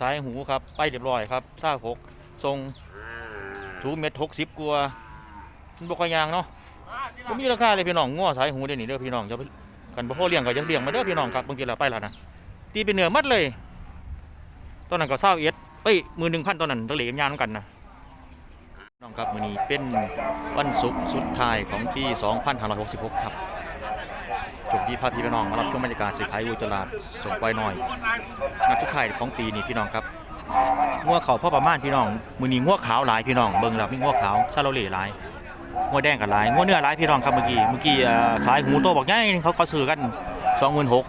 สายหูครับ ไปเรียบร้อยครับซ่าหกทรงถูเม็ดหกสิบกว่ามันบกยางเนาะก็มีราคาเลยพี่น้องง้อสายหูเดี๋ยวนี้เด้อพี่น้องจะกันบ่พอเลี้ยงก็จะเลี้ยงมาเด้อพี่น้องครับบางทีเราไปแล้วนะตีเป็นเนื้อมัดเลย ตอนนั้นก็เศร้าเอ็ดเอ้ยมือหนึ่งพันตอนนั้นตัวเหลมยานกันนะน้องครับมื้อนี้เป็นวันศุกร์สุดท้ายของปี 2566 ครับ จบที่พาพี่พี่น้องมารับชมบรรยากาศสิขายวัวตลาดส่งไปหน่อย นัดทุกข่ายของปีนี้พี่น้องครับงัวเขาพ่อประมาณพี่น้องมือนี้งัวขาวหลายพี่น้องเบิ่งแล้วมีงัวขาวซาโลเล่หลายงัวแดงกับหลายงัวเนื้อหลายพี่น้องครับเมื่อกี้เมื่อกี้สายหูโตบอกง่ายเขาเขาซื้อกันสองหมื่นหก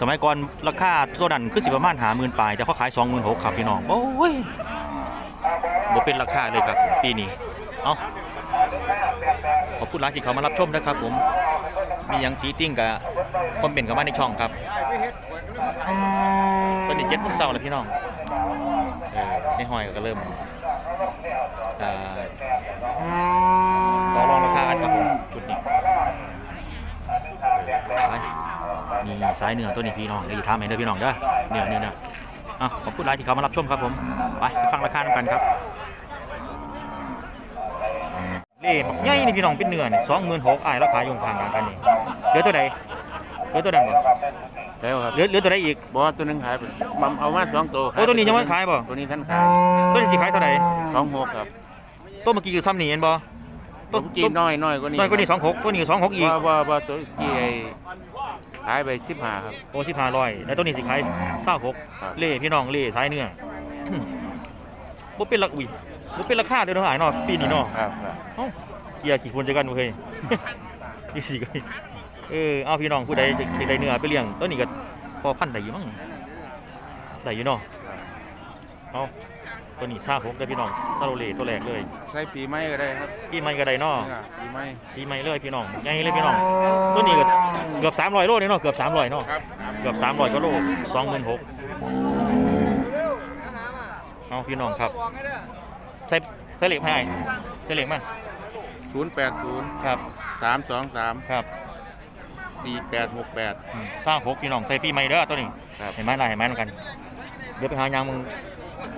สมัยก่อนราคาตัวนั้นคือสิประมาณหาหมื่นปลายแต่เขาขายสองหมื่นหกครับพี่น้องโอ้ยบ่เป็นราคาเลยครับปีนี้เอ้าขอบคุณหลายที่เขามารับชมนะครับผม มีหยังตีติ้งกับคอมเมนต์กับมาในช่องครับตอนนี้เจ็ดโมงเช้าแล้วพี่น้องเออในหอยก็เริ่มอ่าต่อรองราคากันครับผมจุดนี้ไปนี่สายเหนือตัวนี้พี่น้องเดี๋ยวจะทำให้เด้อพี่น้องเด้อเหนือเหนือเนื้ออะขอบคุณหลายที่เขามารับชมครับผม ไปไปฟังราคากันครับ เล่บักใหญ่นี่พี่น้องเป็นเนื้อนี่สองหมื่นหกอ้ายราคาอยู่ข้างกันนี่เหลือตัวใดเหลือตัวนั้นบ่แล้วครับเหลือเหลือตัวใดอีก บอสตัวหนึงขายไปมัมเอามาสองตัวโอ้ตัวนี้ยังไม่ขายบ่ ตัวนี้ท่านขายตัวนี้สิขายเท่าไหร่สองหกครับตัวเมื่อกี้คือซ้ำนี่เห็นบ่ตัวจีนน้อยน้อยกว่านี้น้อยกว่านี้สองหกตัวนี้สองหกอีกว่าว่าว่าตัวจีไอ้ขายไปสิบห้าครับ โอ้สิบห้าร้อยแล้วตัวนี้สิขายเศร้าหกครับ เล่พี่น้องเล่สายเนื้อหึบ่เป็นราอุ้ย บ่เป็นราคาเด้อเนาะหายเนาะปีนี้เนาะครับครับเอ้าเกียร์กี่คนจะกันบ่เคย ยี่สี่ก็เออเอาพี่น้องผู้ใดจะจะได้เนื้อไปเลี้ยงตัวนี้ก็พอพันได้อยู่มั้งได้อยู่เนาะเอาตัวนี้ซาหกได้อพี่น้องซาโรเล่ตัวแรกเลยใช้ปีใหม่ก็ได้ครับปีใหม่ก็ได้เนาะครับปีใหม่ปีใหม่เลยพี่น้องใหญ่เลยพี่น้องตัวนี้ก็เกือบ300โลเลยเนาะเกือบ300เนาะ ครับเกือบ300กว่าโล26,000เอาพี่น้องครับใส่ใส่เหล็กให้ใส่เหล็กมาศูนย์แปดศูนย์ครับสามสองสามครับสี่แปดหกแปดอืมสร้างหกพี่น้องใส่ปีใหม่เด้อตัวนี้ครับเห็นไหมล่ะเห็นไหมนำกัน เดี๋ยวไปหายางมึง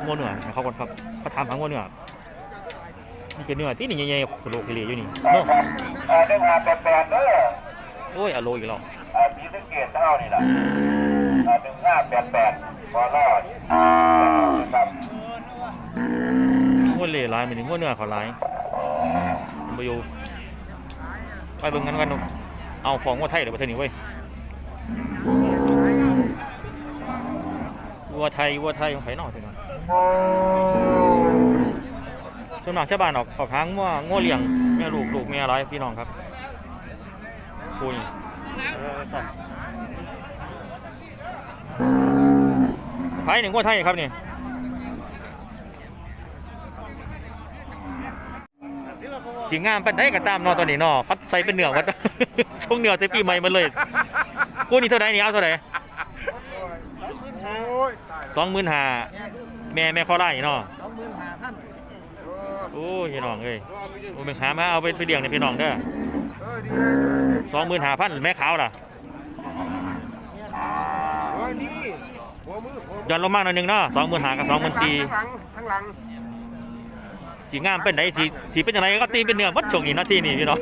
งัวเหนือให้เขาก่อนครับเขาถามหางัวเหนือนี่เป็นเนื้อที่นี่ใหญ่ๆโคโลคิเลอยู่นี่เนาะอ่าหนึ่งห้าแปดแปดเด้อโอ้ยอะโลอีกแล้วอ่ามีสังเกตเท่านี่ล่ะอ่าหนึ่งห้าแปดแปดบอลอดครับงัว เล่หลายมันนี่งัวเนื้อเขาหลายมันไปอยู่ไปเบิ่งกันกันดูเอาของงัวไทยเดี๋ยวไปเท่านี้เว้ยวัวไทยวัวไทยของไผนอกเท่านั้นส่วนมากชาวบ้านออกออกทางงัวงัวเลี้ยงแม่ลูกลูกแม่อะไรพี่น้องครับคุยไผหนึ่งงัวไทยครับนี่ สีงามปันได้ก็ตามเนอตอนนี้เนอพัดใส่เป็นเหนือวัดทรงเหนือใส่ปีใหม่มาเลยกูนี่เท่าไหร่นี่เอาเท่าไหร่สองหมื่นห้าแม่แม่ข้อไร่เนาะโอ้ยพี่น้องเอ้ยโอ้ยไปหามาเอาไปไปเลี้ยงในพี่น้องเด้อสองหมื่นห้าพันแม่ขาวล่ะย้อนลงมากหน่อยหนึงเนาะสองหมื่นห้ากับสองหมื่นสี่ข้างหลังข้างหลัง สีงามเป็นไหนสีสีเป็นยังไงก็ตีเป็นเนื้อวัดช่วงนี้นาทีนี่พี่น้อง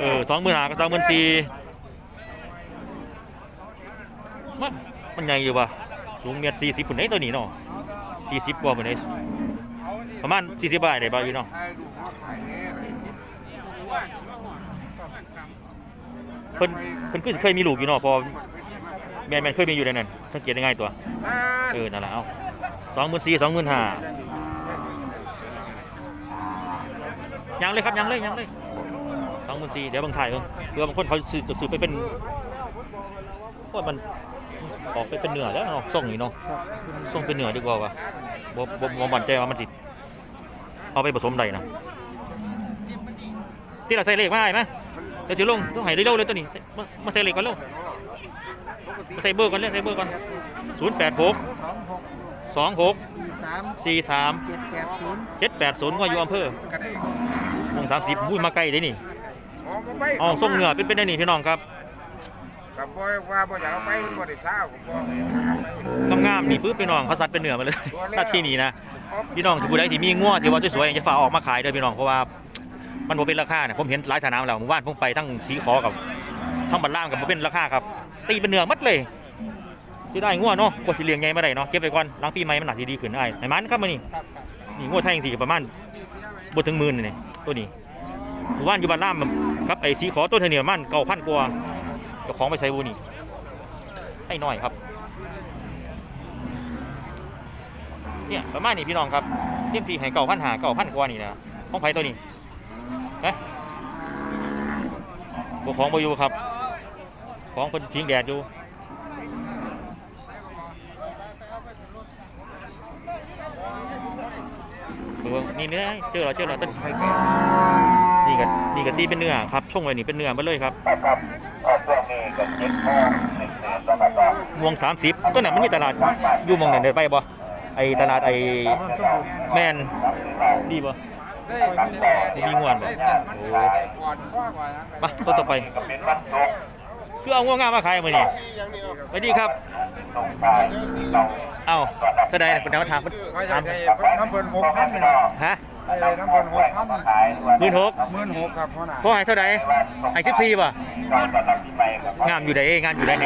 เออสองหมื่นหากับสองหมื่นสี่มันมันใหญ่อยู่ปะสูงเมตรสี่สิบปุ่นไหนตัวนี้เนาะสี่สิบกว่าปุ่นไหนประมาณสี่สิบบาทได้บ่อยู่เนาะเพิ่นเพิ่นคือเคยมีลูกอยู่เนาะพอแม่นแม่นเคยมีอยู่ในนั้นสังเกตได้ง่ายตัว เออนั่นแหละเอาสองหมื่นสี่สองหมื่นห้า ยังเลยครับยังเลยยังเลยสองหมื่นสี่เดี๋ยวบางถ่ายเพิ่งเพื่อบางคนเขาซื้อจะซื้อไปเป็นว่ามันออกไปเป็นเนื้อแล้วเนาะส่งนี่เนาะส่งเป็นเนื้อดีกว่าวะบ่บ่บ่มั่นใจว่ามันสิเอาไปผสมได้นะที่เราใส่เหล็กมาได้ไหมเดี๋ยวสิลงต้องให้เร็วๆเลยตัวนี้มามาใส่เหล็กก่อนเร็วมาใส่เบอร์ก่อนเลยใส่เบอร์ก่อนศูนย์แปดหกสองหกสามสี่สามเจ็ดแปดศูนย์เจ็ดแปดศูนย์ว่าอยู่อำเภอวง สามสิบมุ้ยมาใกล้ได้นี่อ๋อบ่ไปอ๋อส่งเนื้อเป็นเป็นได้นี่พี่น้องครับกับบ่ว่าบ่อยากเอาไปมันบ่ได้ซ่าผมบ่งามามนี่ปุ๊บพี่น้องเขาซัดเป็นเนื้อมาเลยถ้าที่นี่นะพี่น้องที่ผู้ใดที่มีงัวที่ว่าสวยๆอย่าฝ่าออกมาขายเด้อพี่น้องเพราะว่ามันบ่เป็นราคาเนี่ยผมเห็นหลายสนามแล้วหมู่บ้านผมไปทั้งสีขอกับทั้งบันล่างกับบ่เป็นราคาครับ ตีเป็นเนื้อหมัดเลยสิได้งัวเนาะกว่าสิเลี้ยงใหญ่มาได้เนาะเก็บไว้ก่อนหลังปีใหม่มันหนักสิดีขึ้นได้ไอ้มันครับมื้อนี้นี่งัวไทยจังซี่ก็ประมาณ บ่ถึงหมื่นนี่ตัวนี้หมู่บ้านอยู่บ้านล่ามครับไอ้สีขอตัวเท่านี้ประมัน9,000กว่าเจ้าของไปใช้บุนี่ไอ้น้อยครับเนี่ยประมาณนี้พี่น้องครับเทียมทีให้เก่าพันหาเก่าพันกว่านี่นะของไผตัวนี้นะของบอยู่ครับ ของเป็นทิ้งแดดอยู่ เบิ่งนี่เนื้อเจอแล้วเจอแล้วต้นไข่แก่นี่ก็นี่ก็ตีเป็นเนื้อครับช่วงไว้นี่เป็นเนื้อมาเลยครับครับก็ช่วงนี้ก็เจ็ดโมงหนึ่งเดือนแล้วก็ม่วง30ต้นนั้นมันมีตลาดอยู่หมองนั้นได้ไปบ่ไอตลาดไอแมนดีบ่ได้มีงวนบ่ได้เสร็จมันโอ้ก่อนกว่ากว่านะไปต้นต่อไปก็เป็นวันศุกร์คือเอาง่วงงามมาขายมื้อนี้สวัสดีครับตรงตาย เราเอ้าเท่าใดน่ะคุณดาวถามก็อถายามกได้น้ำเพลินหกพันเลยนะฮะ ได้น้ำเพลินหกพันขายด้วยหมื่นหกหมื่นหกครับพ่อหน่ะพ่อให้เท่าใดให้สิบสี่ป่ะก่อนตอนรับปีใหม่ครับงามอยู่ใดงามอยู่ใดใน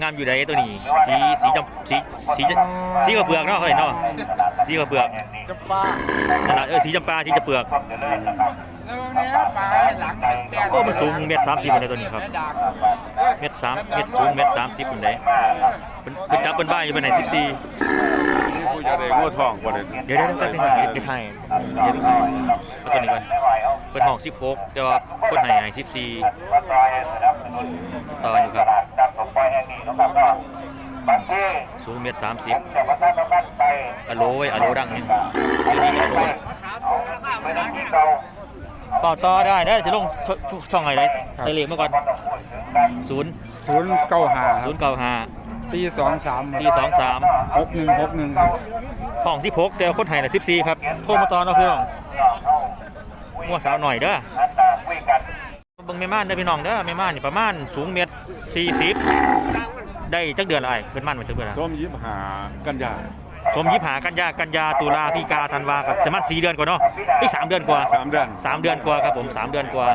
งามอยู่ใดตัวนี้ สีสีจำสีสีสีกระเบือกเนาะเฮ้ยเนาะสีกระเบือกจะปลาขนาดเออสีจำปาสีจะเปลือกก็จะเริ่มนะครับแล้วเนี้ยปลาหลังแตกโอ้มันสูงเมตรสามสิบเลยตัวนี้ครับเมตรสามเมตรสูงเมตรสามสิบคนใดเป็นเป็นจับเป็นบ้านอยู่ไปไหนสิบสีู่จะได้งัวทองบ่ได้เดี๋ยวเดี๋ยวเดี๋ยวงก่นเดี๋ยวเดี๋ยวถ่ายเดี๋ยวเดี๋ยวถ่ายเอตัวนี้ก่อนเปิดห้อง16แต่ว่าคนให้ให้14ต่ออยู่ครับสูงเมตร30อะโลไว้อะโลดังนี่อยู่นี่อะโลต่อต่อได้ได้สิลงช่องไหนได้ไทยลีกมาก่อน0 0 9า0 9า สี่สองสามสี่สองสามหกหนึ่งหกหนึ่งครับห้องสิบหกแต่ว่าคนไทยน่ะสิบสี่ครับโทรมาตอนเราเพื่อนมั่วสาวหน่อยเด้ออัตราคุยกันเบิ่งแม่ม่านเด้อพี่น้องเด้อแม่ม่านนี่ประมาณสูงเมตรสี่สิบได้จักเดือนละไอ้เป็นม่านมันจักเดือนละส้มยิบหากันยาสมยิบหากันยากันยาตุลาพฤศจิกาธันวากับสมัครสี่เดือนกว่าเนาะนี่สามเดือนกว่าสามเดือนสามเดือนกว่าครับผมสามเดือนกว่า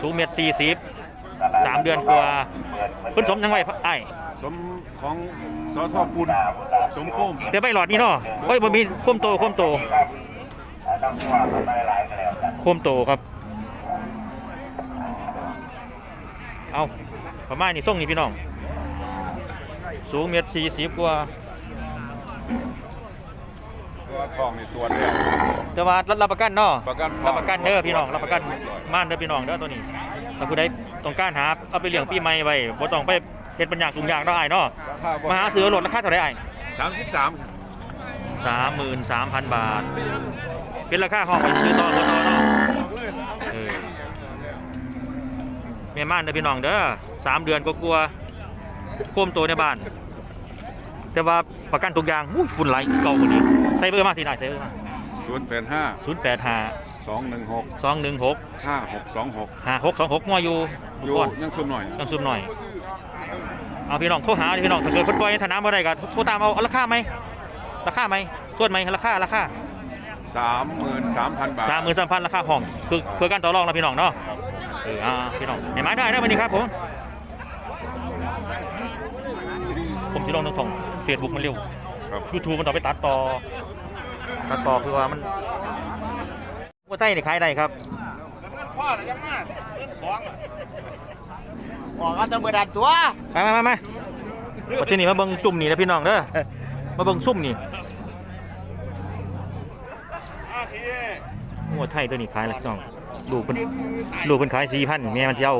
สูงเมตรสี่สิบ สามเดือนกว่าเพิ่นสมยังไงไอ้สมของสทปุนสมโคมแต่ใบหลอดนี่เนาะโอ้ยบ่มีโคมโตโคมโตต้องว่ามันไม่หลายกันแล้วกันโคมโตครับ เอาประมาณนี้ส่งนี่พี่น้อง สูงเมตรสี่สิบกว่า ตัวทองนี่ตัวเดียวแต่ว่ารับประกันเนาะ ประกันรับประกันเด้อพี่น้องรับประกันม่านเด้อพี่น้องเด้อตัวนี้ถ้าผู้ใด ต้องการหาเอาไปเลี้ยงปีใหม่ไว้บ่ต้องไปเฮ็ดปัญญากลุ่มยากเนาะอ้ายเนาะราคาบ่มาหาซื้อรถราคาเท่าไหร่อ้ายสามสิบสามสามหมื่นสามพันบาท เป็นราคาห้องไปซื้อต่อรถต่อเนาะเออแม่ม่านเด้อพี่น้องเด้อสามเดือนก็กลัวๆโคมโตในบ้าน แต่ว่าประกันทุกอย่างอู้ยฝุ่นไหลเก่ากว่านี้ใส่เบอร์มาที่ไหนใส่เบอร์มาศูนย์แปดห้าศูนย์แปดห้า สองหนึ่งหกสองหนึ่งหกห้าหกสองหกห้าหกสองหกงออยู่อยู่ก่อนยังซุ่มหน่อยต้องซูมหน่อย เอาพี่น้องโทรหาดิพี่น้องถ้าเกิดคนปล่อยธนาบ่ได้ก็โทรตามเอาเอาราคาไหมราคาไหมทวนไหมราคาราคาสามหมื่นสามพันบาทสามหมื่นสามพันราคาห้อง คือคือการต่อรองนะพี่น้องเนาะเอออ่าพี่น้องไหนมาได้ได้วันนี้ครับผมผมจะลงทางช่องเฟซบุ๊กมันเร็วครับยูทูบมันต้องไปตัดต่อตัดต่อคือว่ามัน วัวไต้นี่ขายได้ครับพ่อหรือยังมาเงินสองบอกกันต้องเบิดอันตัวมามามามาปัจจุบันมาเบิ่งจุ่มนี่นะพี่น้องเด้อมาเบิ่งซุ่มนี่วัวไทยตัวนี้ขายแล้วพี่น้องลูกเป็นลูกเป็นขายสี่พันแม่มันสิเจ้า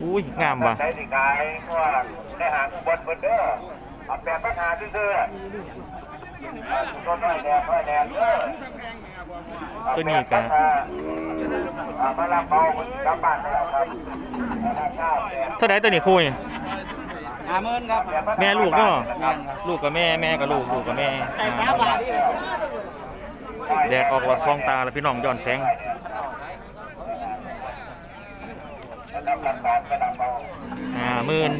อุ้ยงามว่ะได้สิขายเพราะว่าได้หางบนบนเด้อเอาแบบปัญหาซื่อๆ ต้นไม้แดงไม้แดงเด้อตัวนี้ก็อ่ามาลำเบากลับบ้านแล้วครับราคาแพงเท่าไหร่ตัวนี้คุยห้าหมื่นครับ แม่ลูกเนาะแม่นครับลูกกับแม่แม่กับลูกลูกกับแม่ไก่สามบาทนี่แดดออกหลอดฟองตาแล้วพี่น้องย้อนแสงระดับราคาระดับเบาอ่าหมื่น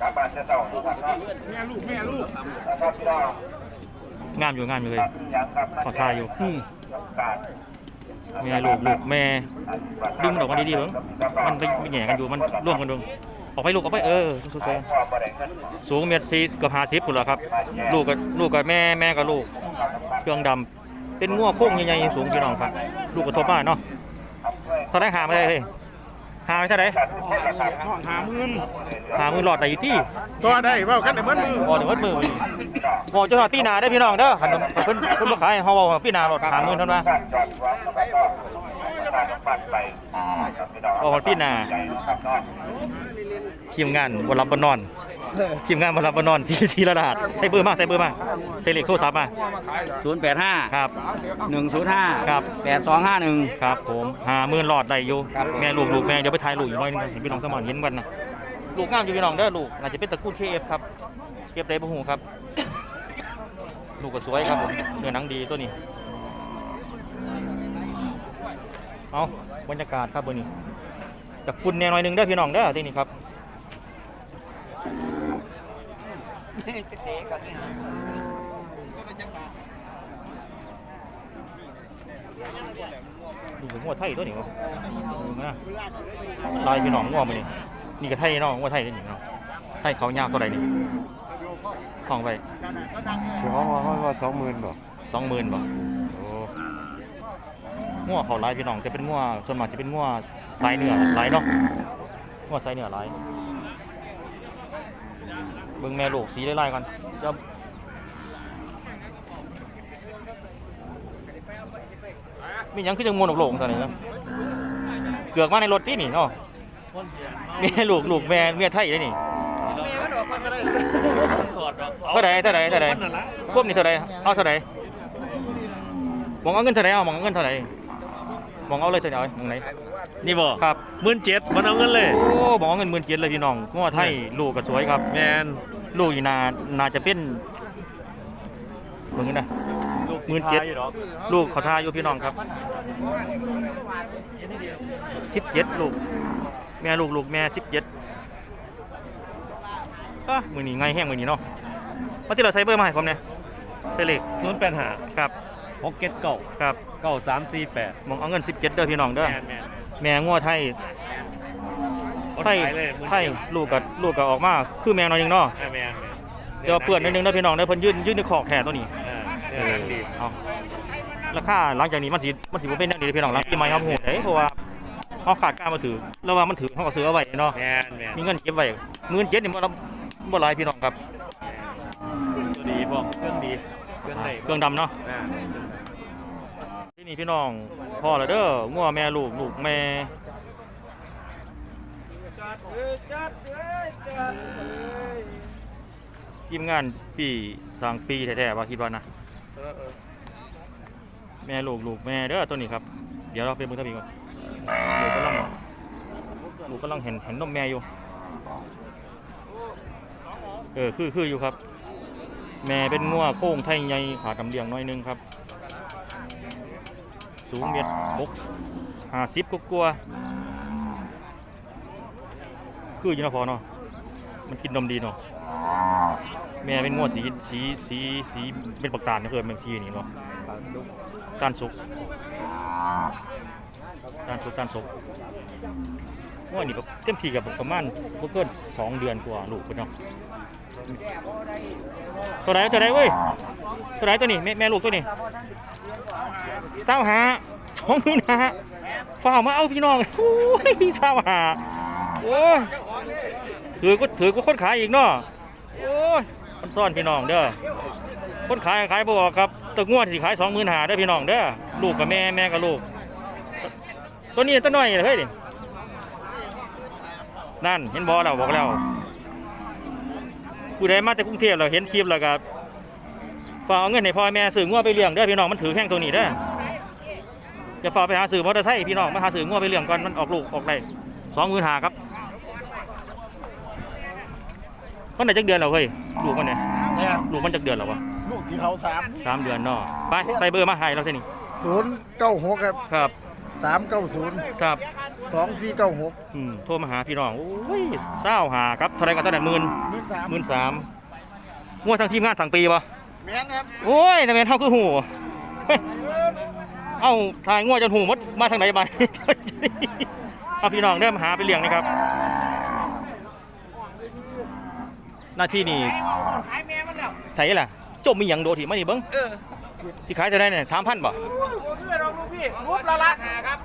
กลับบ้านจะเต่าทุกท่านเนาะแม่ลูกแม่ลูกนะครับพี่น้องงามอยู่งามอยู่เลยยังครับขอทายอยู่การแม่ลูกลูกแม่ดึงมันออกมาดีๆเบิ่งมันไปแหย่กันอยู่มันร่วมกันเบิ่งออกไปลูกออกไปเออสวยพ่อประเด็นเงินๆสูงเมตรสี่เกือบห้าสิบพุ่นแล้วครับ ลูกกับลูกกับแม่แม่กับลูก เครื่องดำเป็นงัวโค้งใหญ่ๆสูงพี่น้องครับ ลูกกับทบบ้านเนาะเท่าไหรหาไม่ได้เลย หาไม่เท่าไหรหาหมื่นหามือหลอดได้อยู่ที่ก็ได้เว่ากันในเมื่อมือพอเดี๋ยววัดมือวันนี้พอจะหาปีหนาได้อพี่น้องเด้อหันเพิ่นเพิ่นมาขายให้เฮาเว้าว่าปีหนาหลอดหามือเท่านั้นว่าการจอดรถแล้วก็การปัดไปครับพี่น้องโอ้โหพี่นาใหญ่นะครับเนาะทีมงานบ่รับบนอน ทีมงานบ่รับบนอนสีสีระดาษใส่เบอร์มาใส่เบอร์มาใส่เลขโทรศัพท์มาศูนย์แปดห้าครับหนึ่งศูนย์ห้าครับแปดสองห้าหนึ่งครับผมหามือหลอดได้อยู่แม่ลูกลูกแม่เดี๋ยวไปถ่ายลูกอยู่หน้อยนึงเห็นพี่น้องสมอนเห็นกันนะลูกงามอยู่พี่น้องเด้อลูกน่าจะเป็นตระกูล KF ครับ KF ได้บ่ฮู้ครับ ลูกก็สวยครับผมเนื้อหนังดีตัวนี้เอาบรรยากาศครับเบอร์นี้จากคุณแน่หน่อยหนึงเด้อพี่น้องเด้อที่นี่ครับ ดูหัวไทยตัวนี้วะดูนะลายพี่น้องงัวมันนี่นี่ก็ไทยเนาะงัวไทยนี่เนาะไทยเขายาวตัวใดนี่ห้องไปคือเขาว่าเขาว่าสองหมื่นบ่สองหมื่นบ่โอ้งัวเขาลายพี่น้องจะเป็นงัวส่วนมากจะเป็นงัวสายเนื้อหลายเนาะงัวสายเนื้อหลาย เบิ่งแม่ลูกสีไล่ๆกันจะมีหยังคือจังมวนออกโลกซั่นนี่นะเกือกมาในรถที่นี่เนาะแม่ลูกลูกแม่เมียไทยได้นี่เท่าใดเท่าใดเท่าใดควบนี่เท่าใดเอาเท่าใดมองเอาเงินเท่าใดเอามองเอาเงินเท่าใดมองเอาเลยเท่าใดมองไหน นี่บ่ครับ หมื่นเจ็ดมันเอาเงินเลย โอ้มองเอาเงินหมื่นเจ็ดเลยพี่น้องงัวไทยลูกก็สวยครับ แมนลูกอีนาน่าจะเป็นมึงนะหมื่นเจ็ดลูกเขาทาอยู่พี่น้องครับสิบเจ็ดลูก แม่ลูกลูกแม่สิบเจ็ดอะมือนี้ไงแห้งมือนี้เนาะมาที่เราใส่เบอร์มาให้ผมเนี่ยใส่เลขศูนย์แปดห้าครับหกเจ็ดเก้าครับเก้าสามสี่แปดมองเอาเงินสิบเจ็ดเด้อพี่น้องเด้อ แมนแมนแม่งัวไทยคนไทยขายเลยมื่นไทยเจ็ดลูกกับลูกกับออกมา คือแมงหน่อยหนึงเนาะแมนแมนเดี๋ยวเปื่อนนิดนึงนะพี่น้องเด้อเพิ่นยื่นยื่นในขอกแท้ตัวนี้เออเออดีเอาราคาหลังจากนี้มันสิมันสิบ่เป็นอย่างนี้พี่น้องหลังปีใหม่ครับโหดเด้เพราะว่าเฮาขาดการมาถือแล้วว่ามันถือเฮาก็ซื้อเอาไว้เนาะแมนแมนมีเงินเก็บไว้หมื่นเจ็ดนี่บ่รับบ่หลายพี่น้องครับตัวดีพร้อมเครื่องดีเครื่องไหนเครื่องดำเนาะอ่าที่ นี่พี่น้องพ่อแล้วเด้องัวแม่ลูกลูกแม่ทีมงานปีสางปีแท้ๆว่าคิดว่านะแม่ลูกลูกแม่เด้อตัวนี้ครับ เดี๋ยวเราไปเบิ่งทะเบียนก่อนเดี๋ยวกำลังลูกกำลังเห็นเห็นนมแม่อยู่เออคือคืออยู่ครับ แม่เป็นงัวโค้งไทยใหญ่ขาดำเลียงน้อยนึงครับ สูงเมตรหกห้าสิบกกลัวาคืออยู่นะพอเนาะมันกินนมดีเนาะแม่เป็นงัวสีสีสีสีเป็นปักตาลนะเพื่อเป็นสีนี่เนาะตานสุกตานสุกตานสุกงัวนี่แบบเต็มที่กับประมาณบ่เกินสองเดือนกว่าลูกเพิ่นเนาะตัวไหนตัวไหนเว้ยตัวไหนตัวนี้แม่แม่ลูกตัวนี้ เศร้าหาสองหมื่นหาฝ่ามาเอาพี่น้องโอ้ยเศร้าหาโอ้ยถือก็ถือก็คนขายอีกเนาะโอ้ยคนซ่อนพี่น้องเด้อคนขายขายบออกครับตะงวดสิขายสองหมื่นหาเด้อพี่น้องเด้อลูกกับแม่แม่กับลูก ตัวนี้ตัวน้อยเฮ้ยนี่นั่นเห็นบอแล้วบอกแล้วผู้ใดมาจากกรุงเทพเราเห็นคลิปแล้วก็ฝากเอาเงินให้พ่อแม่ซื้องัวไปเลี้ยงเด้อพี่น้องมันถือแข้งตัวนี้เด้อ จะฝากไปหาซื้อมอเตอร์ไซค์พี่น้องมาหาซื้องัวไปเลี้ยงก่อนมันออกลูกออกได้สองหมื่นหาครับมันไหนจักเดือนแล้วเฮ้ยลูกมันเนี่ยเนี่ยลูกมันจักเดือนแล้ววะลูกสีเขาสามสามเดือนเนาะไปใส่เบอร์มาให้เราเท่านี้ศูนย์เก้าหกครับครับสามเก้าศูนย์ครับสองสี่เก้าหกอืมโทรมาหาพี่น้องโอ้ยเศร้าหาครับเท่าไรก็ตั้งแต่หมื่นหมื่นสามหมื่นสามงวดทางทีมงานสั่งปีป่ะแม่นครับโอ้ยแต่แม่นเท่าคือหู เอ้าทายงวดจนหูหมดมาทางไหนบ้างเอาพี่น้องเริ่มหาไปเลี้ยงนะครับ หน้าที่นี่ใส่ล่ะจมมีหยังโดดถีมานี่เบิ้งสิขายจะได้เนี่ยสามพันบ่เพื่อนเราลูกพี่รูปละลัดครับ